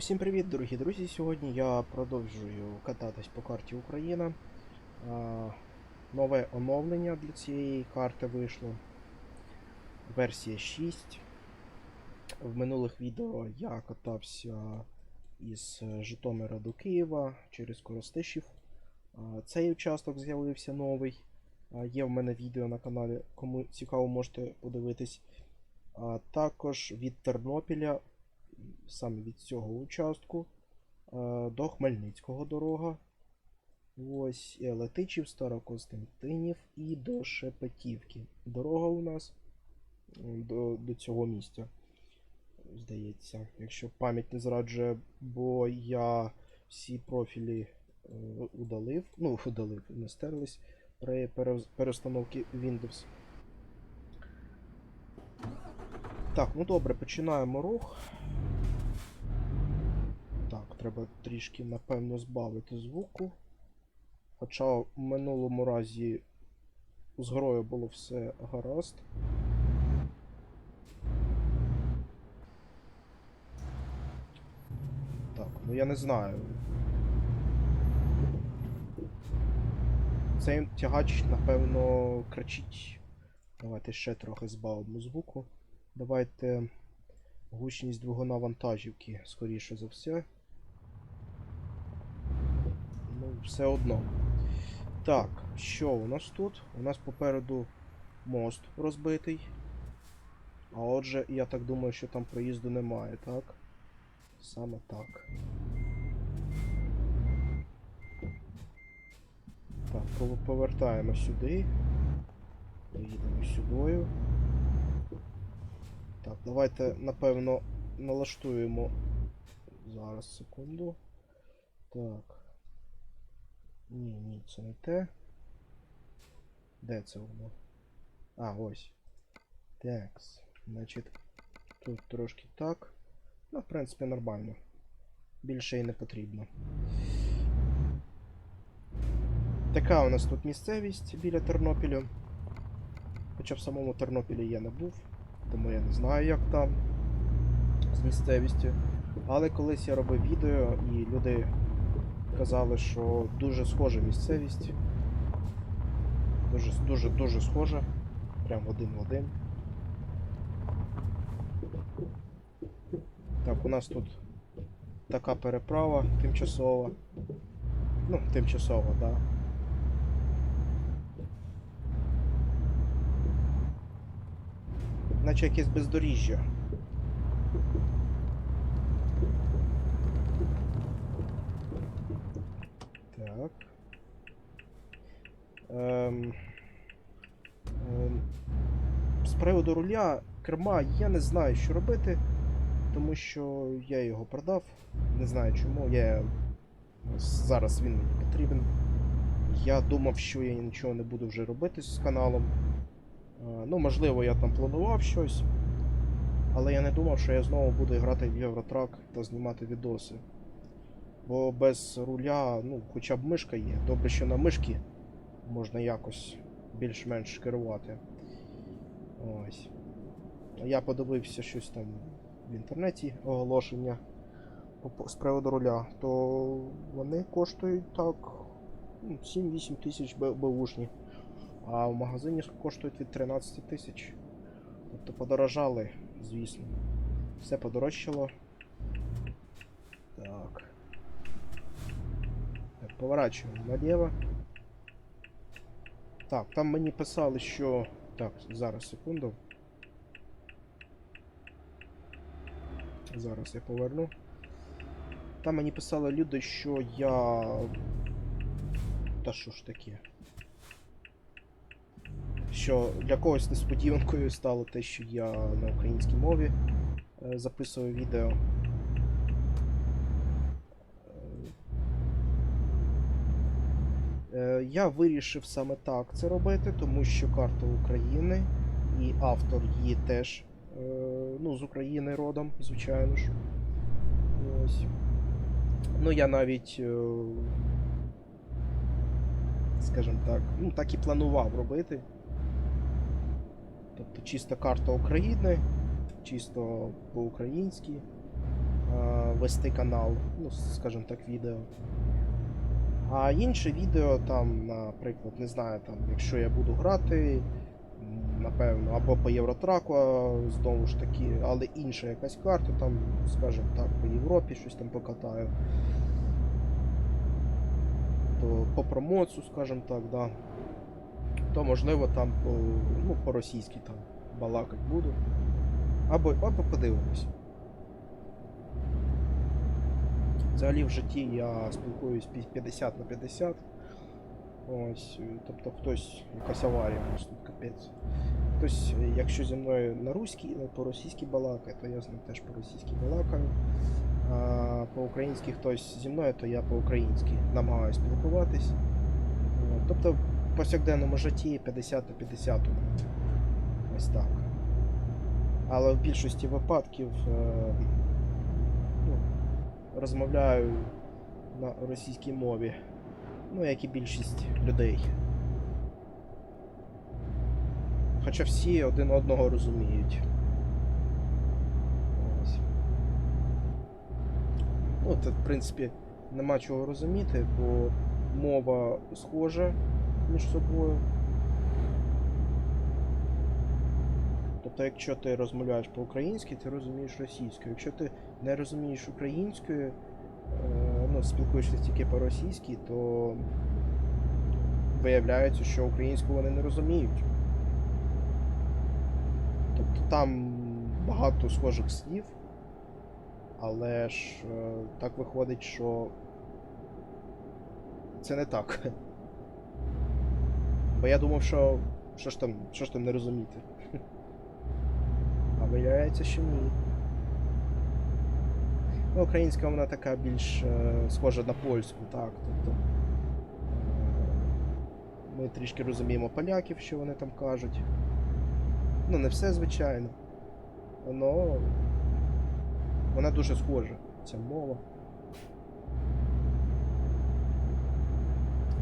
Усім привіт, дорогі друзі! Сьогодні я продовжую кататись по карті Україна. А, Нове оновлення для цієї карти вийшло. Версія 6. В минулих відео я катався із Житомира до Києва через Коростишів. А, Цей участок з'явився новий. А, Є в мене відео на каналі, кому цікаво, можете подивитись. А також від Тернопіля саме від цього участку е, до Хмельницького дорога. Ось Летичів, Старокостянтинів і до Шепетівки. Дорога у нас до, до цього місця. Здається, якщо пам'ять не зраджує, бо я всі профілі е, удалив, ну, удалив, не стерлись при перестановці Windows. Так, ну добре, починаємо рух. Треба трішки, напевно, збавити звуку. Хоча в минулому разі з грою було все гаразд. Так, ну я не знаю. Цей тягач, напевно, кричить. Давайте ще трохи збавимо звуку. Давайте гучність двигуна вантажівки, скоріше за все. Ну, все одно. Так, що у нас тут? У нас попереду мост розбитий. А отже, я так думаю, що там проїзду немає, так? Саме так. Так, повертаємо сюди. Поїдемо сюдою. Так, давайте, напевно, налаштуємо. Зараз, секунду. Так. Ні, ні, це не те. Де це воно? А, ось. Такс. Значить, тут трошки так. Ну, в принципі, нормально. Більше і не потрібно. Така у нас тут місцевість біля Тернопілю. Хоча в самому Тернопілі я не був, тому я не знаю, як там з місцевістю. Але колись я робив відео і люди казали, що дуже схожа місцевість. Дуже, дуже, дуже схожа. Прям один в один. Так, у нас тут така переправа тимчасова. Ну, тимчасова, так. Да. Наче якесь бездоріжжя. З приводу руля керма я не знаю, що робити, тому що я його продав. Не знаю чому. Я... Зараз він мені потрібен. Я думав, що я нічого не буду вже робити з каналом. Е, Ну, можливо, я там планував щось. Але я не думав, що я знову буду грати в Євротрак та знімати відоси. Бо без руля, ну, хоча б мишка є. Добре, що на мишки можна якось більш-менш керувати. Ось. Я подивився щось там в інтернеті оголошення з приводу руля, то вони коштують так ну, 7-8 тисяч б- беушні. А в магазині коштують від 13 тисяч. Тобто подорожали, звісно. Все подорожчало. Так. Так, поворачуємо наліво. Так, там мені писали, що. Так, зараз секунду. Зараз я поверну. Там мені писали люди, що я. Та що ж таке? Що для когось несподіванкою стало те, що я на українській мові е, записую відео. Е, Я вирішив саме так це робити, тому що карта України і автор її теж е, ну, з України родом, звичайно ж. Ось. Ну, я навіть, е, скажімо так, ну, так і планував робити. Тобто чиста карта України, чисто по-українськи. Е, вести канал, ну, скажімо так, відео. А інше відео, там, наприклад, не знаю, там, якщо я буду грати, напевно, або по Євротраку, знову ж таки, але інша якась карта, там, скажімо так, по Європі щось там покатаю. То по промоцу, скажімо так, да. То можливо там по, ну, по-російськи там балакать буду. Або, або подивимось. Взагалі в житті я спілкуюсь пі- 50 на 50. Ось, е, тобто хтось, якась аварія, тут капець. Хтось, е, якщо зі мною на руській, ну, по-російськи балакає, то я з ним теж по-російськи балакаю. А по-українськи хтось зі мною, то я по-українськи намагаюся спілкуватись. Тобто в повсякденному житті 50 на 50. Ось так. Але в більшості випадків е, розмовляю на російській мові. Ну, як і більшість людей. Хоча всі один одного розуміють. Ось. Ну, це, в принципі, нема чого розуміти, бо мова схожа між собою. Тобто, якщо ти розмовляєш по-українськи, ти розумієш російською. Якщо ти не розумієш українською, е, ну, спілкуєшся тільки по-російськи, то виявляється, що українську вони не розуміють. Тобто там багато схожих слів, але ж е, так виходить, що це не так. Бо я думав, що що ж там, що ж там не розуміти. А виявляється, що ні. Ну, українська вона така більш е, схожа на польську, так. Тобто, е, ми трішки розуміємо поляків, що вони там кажуть. Ну, не все, звичайно. Но вона дуже схожа, ця мова.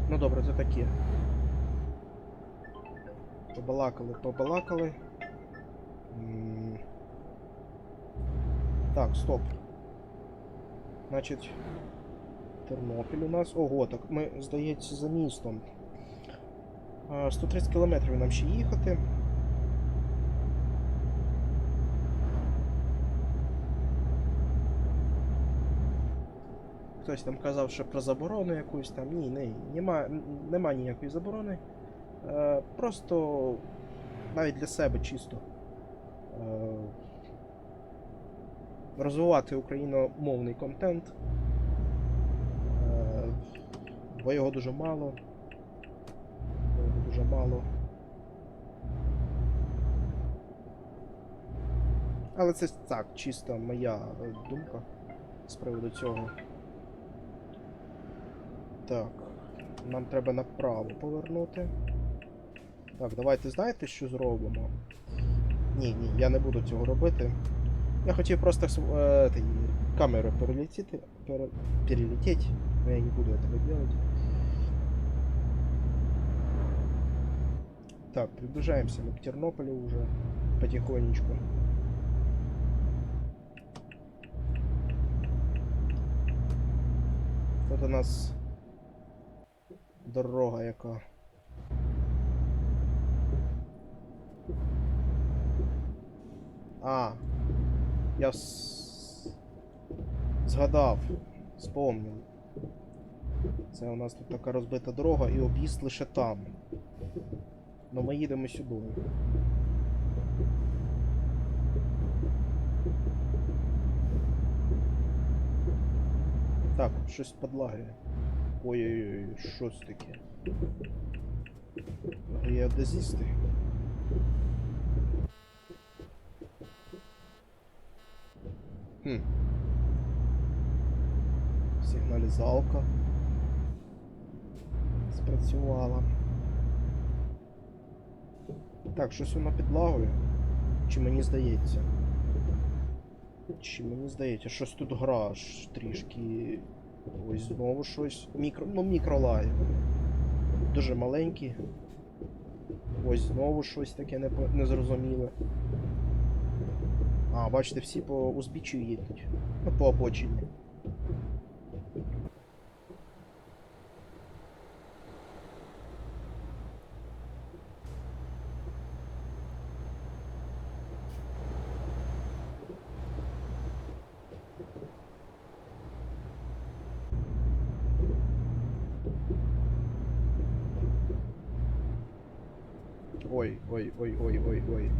Ну добре, це таке. Побалакали, побалакали. Так, стоп. Значить, Тернопіль у нас. Ого, так ми, здається, за містом. 130 кілометрів нам ще їхати. Хтось там казав, що про заборону якусь там. Ні, ні, нема, нема ніякої заборони. Е, просто навіть для себе чисто. Розвивати україномовний контент. Е, бо його дуже мало. Бо його дуже мало. Але це так, чисто моя думка з приводу цього. Так. Нам треба направо повернути. Так, давайте знаєте, що зробимо? Ні, ні, я не буду цього робити. Я хотів просто этой, камеру перелетіти, пере, перелететь, но я не буду этого делать. Так, приближаемся мы к Тернополю уже потихонечку. Тут у нас дорога яка. А, я згадав, спомнив. Це у нас тут така розбита дорога і об'їзд лише там. Ну ми їдемо сюди. Так, щось подлагає. Ой-ой-ой, що це таке? Геодезісти. Хм. Сигналізалка. Спрацювала. Так, щось воно підлагує. Чи мені здається? Чи мені здається, щось тут гра трішки. Ось знову щось. Мікро. Ну, мікролай. Дуже маленький. Ось знову щось таке незрозуміле. А, бачите, всі по узбіччю їдуть. Ну, по обочині. Ой, ой, ой, ой, ой, ой.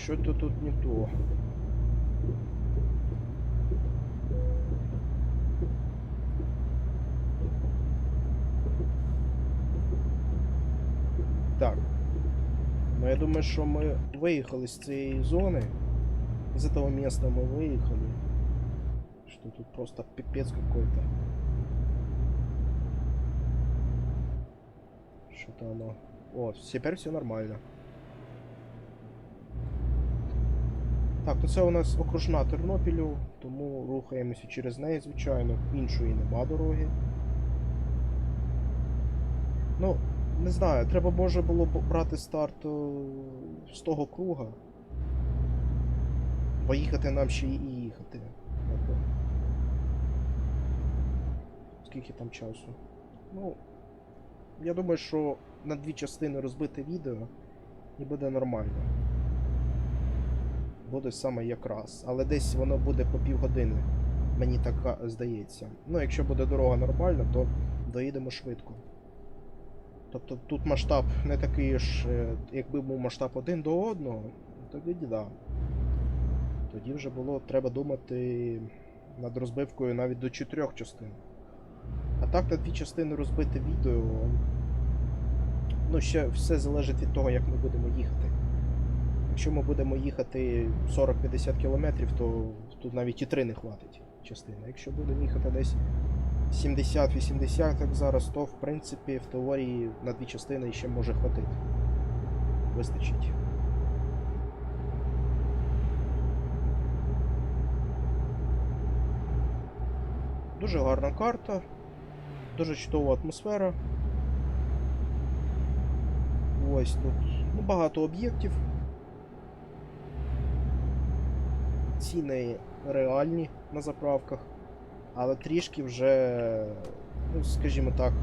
Что-то тут не то. Так. Ну я думаю, что мы выехали с этой зоны. Из этого места мы выехали. Что тут просто пипец какой-то. Что-то оно... О, теперь все нормально. Так, ну це у нас окружна Тернопілю, тому рухаємося через неї, звичайно. Іншої нема дороги. Ну, не знаю, треба може було б брати старт з того круга. Бо їхати нам ще і їхати. Скільки там часу? Ну, я думаю, що на дві частини розбите відео і буде нормально. Буде саме якраз. Але десь воно буде по півгодини. Мені так здається. Ну, якщо буде дорога нормальна, то доїдемо швидко. Тобто тут масштаб не такий ж, е, якби був масштаб один до одного, тоді да. Тоді вже було треба думати над розбивкою навіть до чотирьох частин. А так на дві частини розбите відео. Ну, ще все залежить від того, як ми будемо їхати. Якщо ми будемо їхати 40-50 км, то тут навіть і 3 не хватить частини. Якщо будемо їхати десь 70-80, як зараз, то в принципі в теорії на дві частини ще може хватити. Вистачить. Дуже гарна карта, дуже чудова атмосфера. Ось тут ну, багато об'єктів. Ціни реальні на заправках, але трішки вже, ну, скажімо так,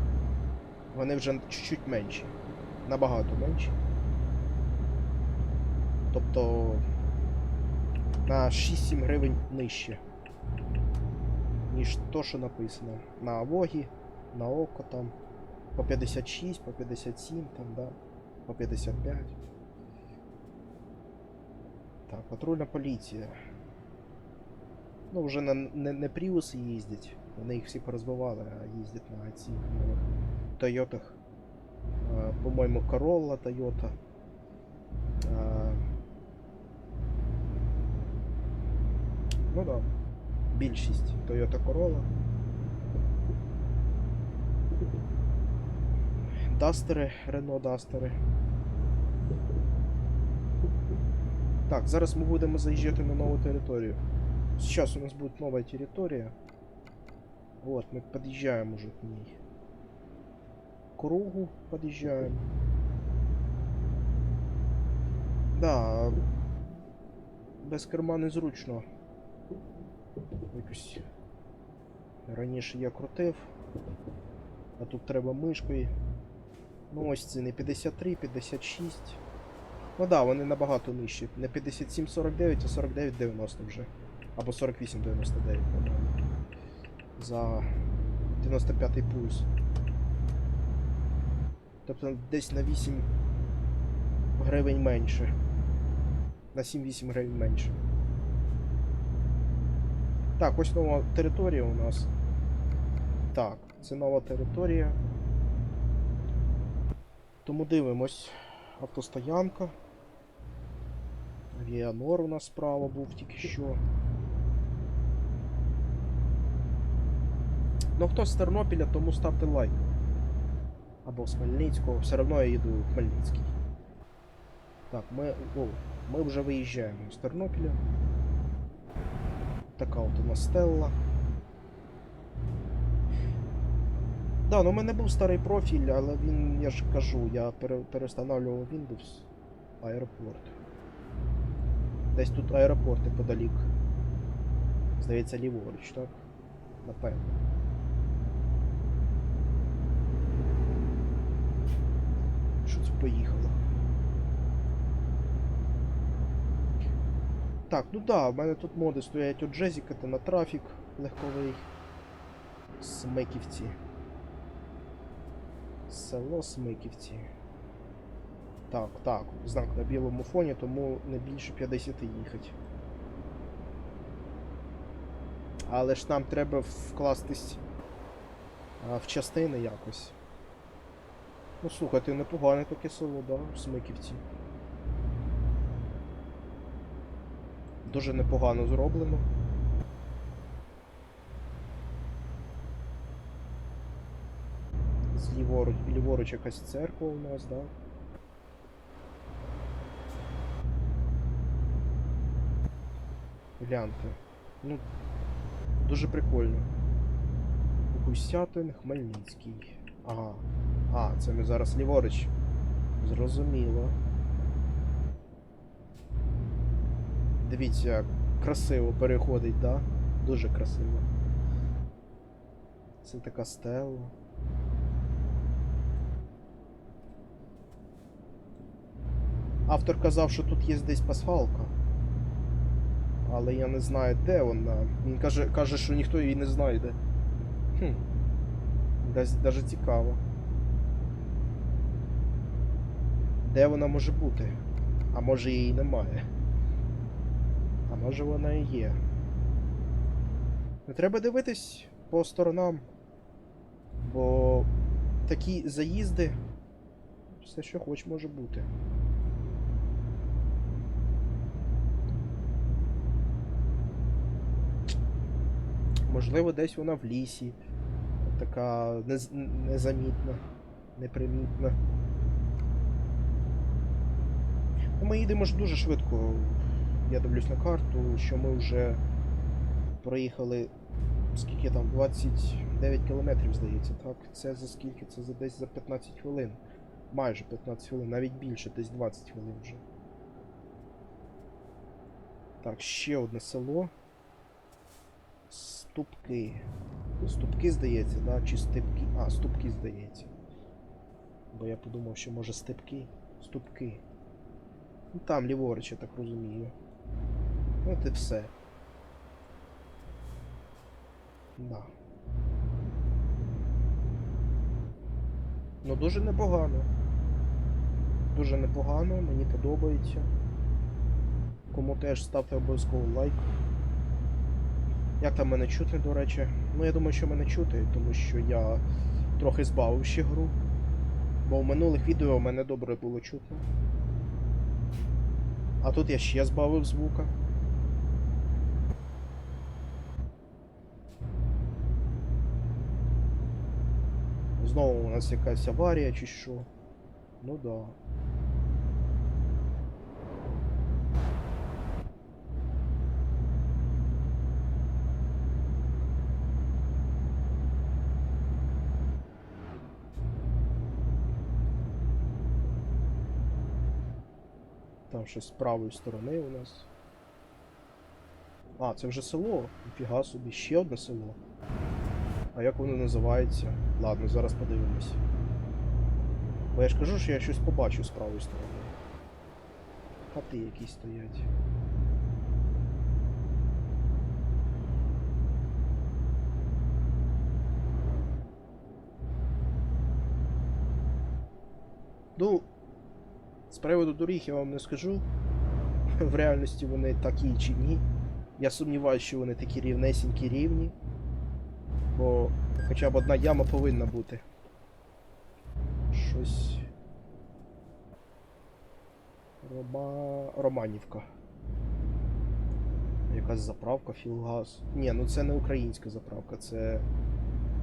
вони вже чуть-чуть менші. Набагато менші. Тобто на 6-7 гривень нижче, ніж то, що написано. На Авогі, на Око там по 56, по 57, там, да, по 55. Так, патрульна поліція. Ну, вже на, не, не Пріуси їздять. Вони їх всі порозбивали, а їздять на цих нових Тойотах. По-моєму, Corolla Toyota. Е, Ну да. Більшість Toyota Corolla. Дастери, Renault Дастери. Так, зараз ми будемо заїжджати на нову територію. Сейчас у нас будет новая территория. Вот, мы подъезжаем уже к ней. К кругу подъезжаем. Да, без керма незручно. Якось раніше я крутив, а тут треба мишкою. Ну ось це не 53, 56. Ну да, вони набагато нижчі. Не 57-49, а 49-90 вже. Або 48-99, по-моєму. За 95-й пульс. Тобто десь на 8 гривень менше. На 7-8 гривень менше. Так, ось нова територія у нас. Так, це нова територія. Тому дивимось. Автостоянка. Віанор у нас справа був тільки що. Ну хто з Тернопіля, тому ставте лайк. Або з Хмельницького, все одно я їду в Хмельницький. Так, ми. О, ми вже виїжджаємо з Тернопіля. Така от у нас стелла. Да, ну у мене був старий профіль, але він, я ж кажу, я пере, перестановлював Windows аеропорт. Десь тут аеропорт неподалік. Здається, ліворуч, так? Напевно. Що це поїхало? Так, ну да, в мене тут моди стоять от Джезіка та на трафік легковий. Смиківці. Село Смиківці. Так, так, знак на білому фоні, тому не більше 50 їхати. Але ж нам треба вкластись в частини якось. Ну слухайте, непогане таке село, да, в Смиківці. Дуже непогано зроблено. Зліворуч, ліворуч якась церква у нас, да? Гляньте. Ну, дуже прикольно. Гусятин Хмельницький. Ага. А, це ми зараз ліворуч. Зрозуміло. Дивіться, красиво переходить, да? Дуже красиво. Це така стела. Автор казав, що тут є десь пасфалка. Але я не знаю, де вона. Він каже, каже, що ніхто її не знайде. Хм. Десь даже цікаво. Де вона може бути? А може її немає. А може вона і є. Не треба дивитись по сторонам. Бо такі заїзди. Все, що хоч може бути. Можливо, десь вона в лісі. Така нез... незамітна, непримітна. Ну, ми їдемо ж дуже швидко. Я дивлюсь на карту, що ми вже проїхали. Скільки там? 29 кілометрів, здається, так? Це за скільки? Це за десь за 15 хвилин. Майже 15 хвилин, навіть більше, десь 20 хвилин вже. Так, ще одне село. Ступки. Ступки, здається, да? Чи степки? А, ступки, здається. Бо я подумав, що може степки. Ступки. Ну там ліворуч, я так розумію. От і все. Да. Ну дуже непогано. Дуже непогано, мені подобається. Кому теж ставте обов'язково лайк. Як там мене чути, до речі? Ну я думаю, що мене чути, тому що я трохи збавив ще гру. Бо в минулих відео мене добре було чутно. А тут я ще збавив звука. Знову у нас якась аварія чи що. Ну да. Там щось з правої сторони у нас. А, це вже село. Ніфіга собі, ще одне село. А як воно називається? Ладно, зараз подивимось. Бо я ж кажу, що я щось побачу з правої сторони. Хати якісь стоять. Ну, з приводу доріг я вам не скажу. В реальності вони такі чи ні. Я сумніваюся, що вони такі рівнесенькі рівні. Бо хоча б одна яма повинна бути. Щось. Рома... Романівка. Якась заправка, Філгаз. Ні, ну це не українська заправка, це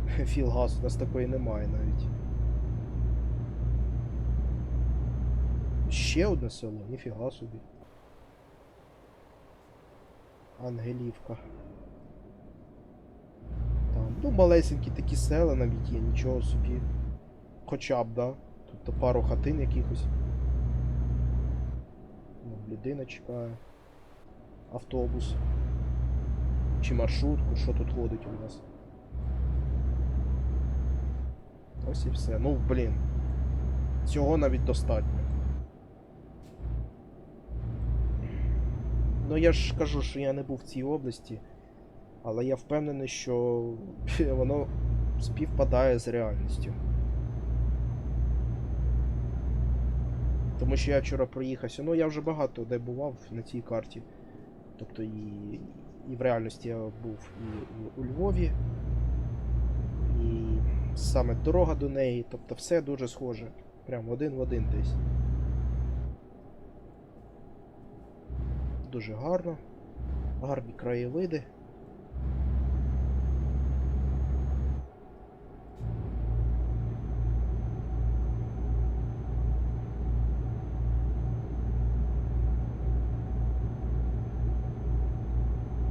Філгаз, у нас такої немає навіть. Ще одне село, ніфіга собі. Ангелівка. Там, ну, малесенькі такі села навіть є, нічого собі. Хоча б, да. Тобто пару хатин якихось. Людина чекає. автобус. Чи маршрутку, що тут ходить у нас. Ось і все. Ну, блін. Цього навіть достатньо. Ну я ж кажу, що я не був в цій області, але я впевнений, що воно співпадає з реальністю. Тому що я вчора проїхався. Ну я вже багато де бував на цій карті. Тобто і, і в реальності я був і, у Львові, і саме дорога до неї, тобто все дуже схоже. Прям один в один десь. Дуже гарно. Гарні краєвиди.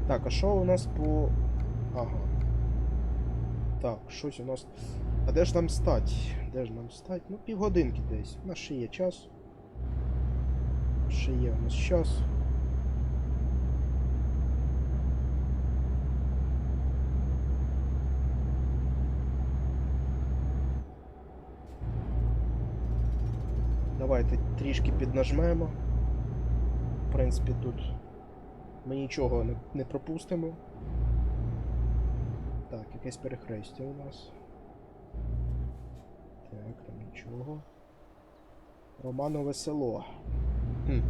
Так, а що у нас по. Ага. Так, щось у нас. А де ж нам стать? Де ж нам стать? Ну, півгодинки десь. У нас ще є час. Ще є у нас час. Давайте трішки піднажмемо. В принципі, тут ми нічого не, не пропустимо. Так, якесь перехрестя у нас. Так, там нічого. Романове село. Хм.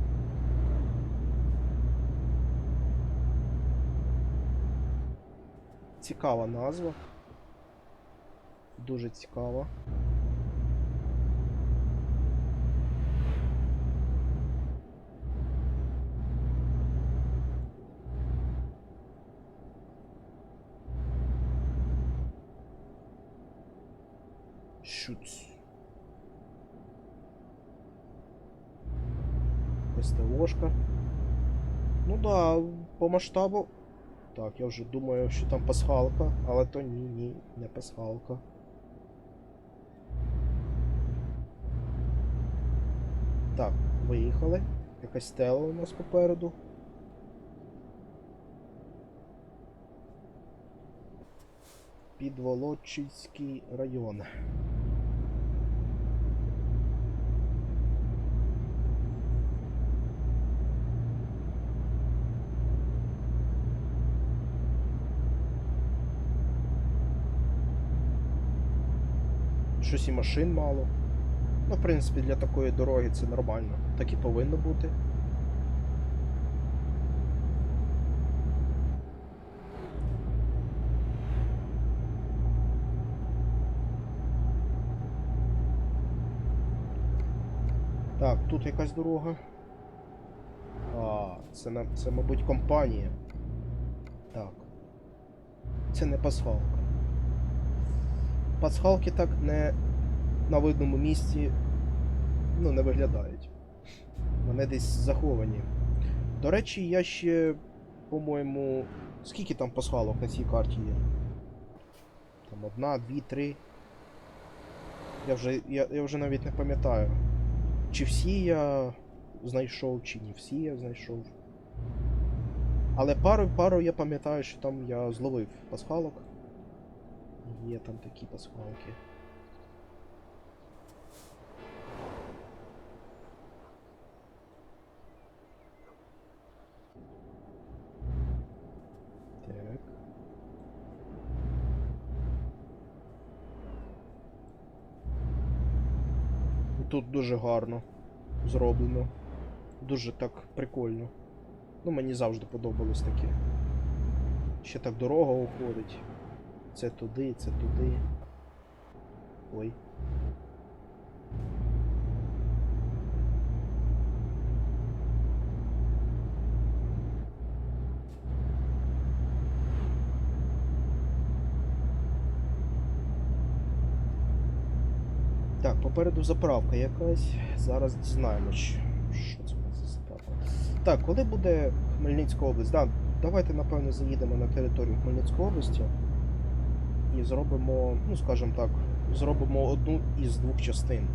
Цікава назва. Дуже цікава. Шуц. СТОшка. Ну да, по масштабу. Так, я вже думаю, що там пасхалка, але то ні, ні, не пасхалка. Так, виїхали. Якась стела у нас попереду. Підволочицький район. Щось і машин мало. Ну, в принципі, для такої дороги це нормально. Так і повинно бути. Так, тут якась дорога. А, це, це мабуть, компанія. Так. Це не пасхалка. Пасхалки так не на видному місці ну, не виглядають. Вони десь заховані. До речі, я ще, по-моєму. Скільки там пасхалок на цій карті є? Там одна, дві, три. Я вже, я, я вже навіть не пам'ятаю. Чи всі я знайшов, чи не всі я знайшов. Але пару, пару я пам'ятаю, що там я зловив пасхалок. Є там такі пасхалки. Тут дуже гарно зроблено. Дуже так прикольно. Ну, мені завжди подобалось таке. Ще так дорога уходить. Це туди, це туди. Ой. Так, попереду заправка якась. Зараз дізнаємось, що це у нас за заправка. Так, коли буде Хмельницька область? Да, давайте, напевно, заїдемо на територію Хмельницької області і зробимо, ну скажімо так, зробимо одну із двох частин.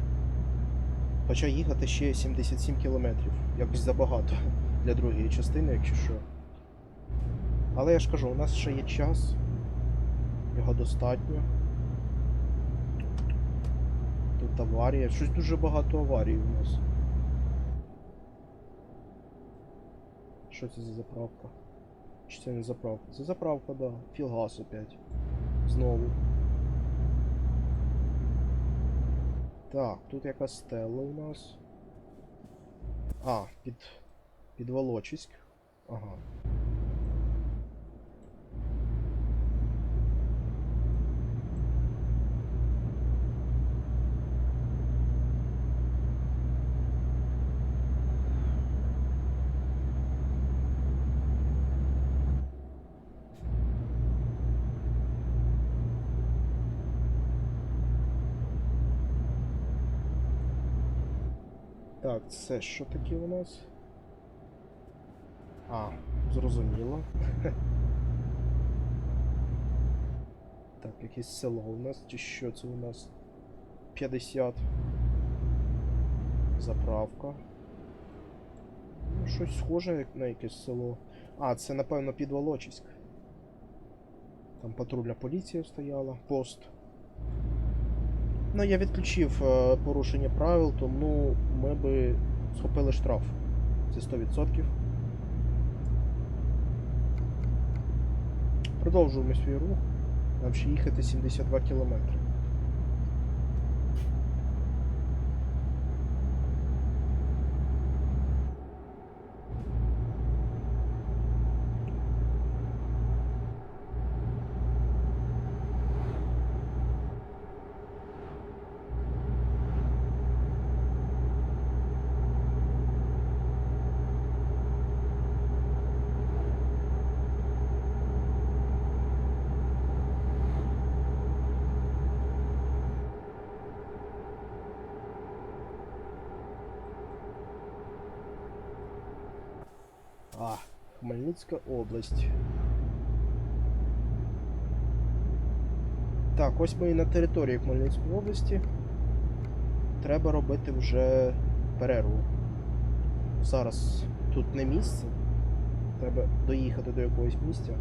Хоча їхати ще 77 кілометрів. Якось забагато для другої частини, якщо що. Але я ж кажу, у нас ще є час. Його достатньо. Тут аварія. Щось дуже багато аварій у нас. Що це за заправка? Чи це не заправка? Це заправка, да. Філгас опять. Знову. Так, тут якась стела у нас. А, під. Під Волочиськ. Ага. Це що таке у нас? А, зрозуміло. Так, якесь село у нас, чи що це у нас? 50. Заправка. Ну, щось схоже як на якесь село. А, це напевно підволочиськ. Там патрульна поліція стояла, пост. Ну, я відключив е, порушення правил, тому ми би схопили штраф. Це 100%. Продовжуємо свій рух. Нам ще їхати 72 кілометри. А, Хмельницька область. Так, ось ми і на території Хмельницької області. Треба робити вже перерву. Зараз тут не місце. Треба доїхати до якогось місця.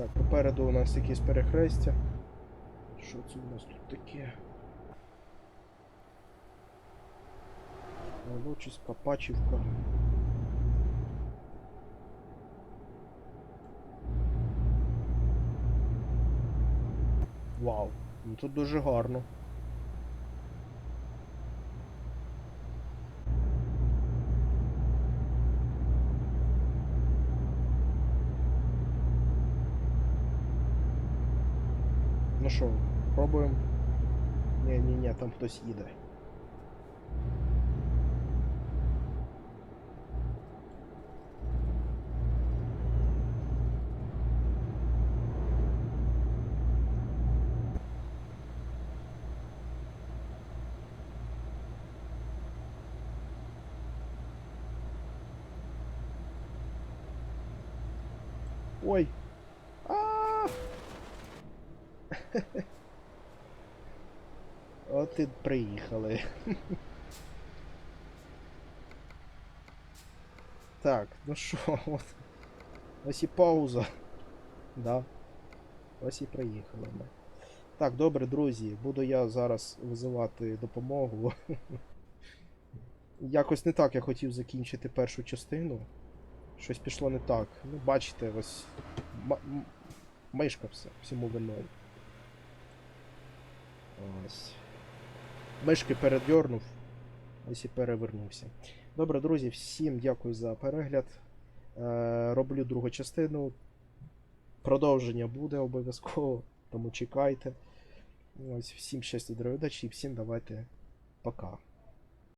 Так, попереду у нас якісь перехрестя. Що це у нас тут таке? Волочиська, Пачівка. Вау, ну тут дуже гарно. Ну що, пробуємо? Ні, ні, ні, там хтось їде. Ой. От і приїхали. Так, ну що, от. Ось і пауза. Да. Ось і приїхали ми. Так, добре, друзі, буду я зараз визивати допомогу. Якось не так я хотів закінчити першу частину. Щось пішло не так. Ну, бачите, ось. Мишка все, всьому виною. Ось. Мишки передьорнув. Ось і перевернувся. Добре, друзі, всім дякую за перегляд. Е, роблю другу частину. Продовження буде обов'язково, тому чекайте. Ось, всім щастя, здоров'я, і всім давайте пока.